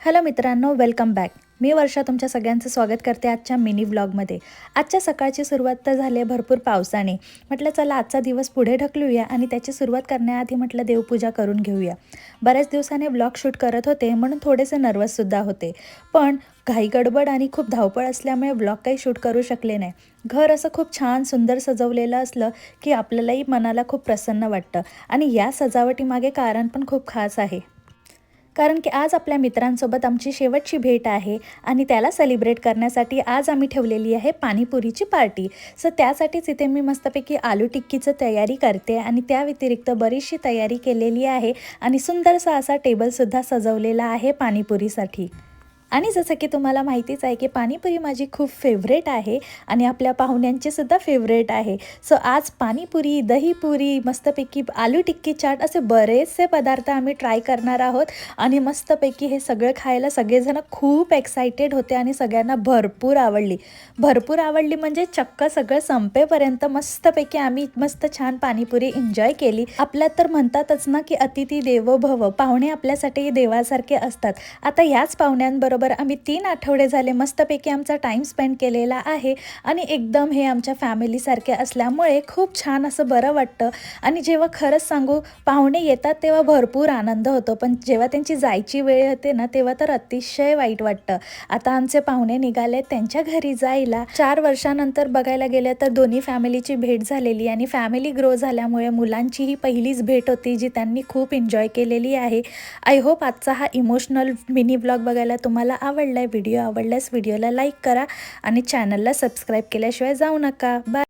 Hello मित्रांनो welcome back मी वर्षा तुमच्या सगळ्यांचं स्वागत करते आजच्या मिनी व्लॉगमध्ये आजच्या सकाळची सुरुवात तर झाली आहे भरपूर पावसाने. म्हटलं चला आजचा दिवस पुढे ढकलूया आणि त्याची सुरुवात करण्याआधी म्हटलं देवपूजा करून घेऊया. बऱ्याच दिवसाने ब्लॉग शूट करत होते म्हणून थोडेसे नर्वससुद्धा होते. पण घाई गडबड आणि खूप धावपळ असल्यामुळे ब्लॉग काही शूट करू शकले नाही. घर असं खूप छान सुंदर सजवलेलं असलं की आपल्यालाही मनाला खूप प्रसन्न वाटतं. आणि या सजावटीमागे कारण पण खूप खास आहे. कारण की आज आपल्या मित्रांसोबत आमची शेवटची भेट आहे आणि त्याला सेलिब्रेट करण्यासाठी आज आम्ही ठेवलेली आहे पाणीपुरीची पार्टी. सो त्यासाठीच इथे मी मस्तपैकी आलू टिक्कीचं तयारी करते आणि त्या व्यतिरिक्त बरीचशी तयारी केलेली आहे आणि सुंदरसा असा टेबलसुद्धा सजवलेला आहे पाणीपुरीसाठी. आणि जसं की तुम्हाला माहितीच आहे की पाणीपुरी माझी खूप फेवरेट आहे आणि आपल्या पाहुण्यांची सुद्धा फेवरेट आहे. सो आज पाणीपुरी दहीपुरी मस्तपैकी आलू टिक्की चाट असे बरेचसे पदार्थ आम्ही ट्राय करणार आहोत. आणि मस्तपैकी हे सगळं खायला सगळेजण खूप एक्सायटेड होते आणि सगळ्यांना भरपूर आवडली. भरपूर आवडली म्हणजे चक्क सगळं संपेपर्यंत मस्तपैकी आम्ही मस्त छान पाणीपुरी एन्जॉय केली. आपल्यात तर म्हणतातच ना की अतिथी देवो भव पाहुणे आपल्यासाठी देवासारखे असतात. आता ह्याच पाहुण्यांबरोबर आम्ही तीन आठवडे झाले मस्तपैकी आमचा टाईम स्पेंड केलेला आहे आणि एकदम हे आमच्या फॅमिलीसारखे असल्यामुळे खूप छान असं बरं वाटतं. आणि जेव्हा खरंच सांगू पाहुणे येतात तेव्हा भरपूर आनंद होतो. पण जेव्हा त्यांची जायची वेळ होते ना तेव्हा तर अतिशय वाईट वाटतं. आता आमचे पाहुणे निघाले त्यांच्या घरी जायला. चार वर्षानंतर बघायला गेलं तर दोन्ही फॅमिलीची भेट झालेली आणि फॅमिली ग्रो झाल्यामुळे मुलांची ही पहिलीच भेट होती जी त्यांनी खूप एन्जॉय केलेली आहे. आय होप आजचा हा इमोशनल मिनी ब्लॉग बघायला तुम्हाला तुम्हाला आवडला आहे व्हिडिओ आवडल्यास व्हिडिओला लाईक करा आणि चॅनलला सबस्क्राईब केल्याशिवाय जाऊ नका. बाय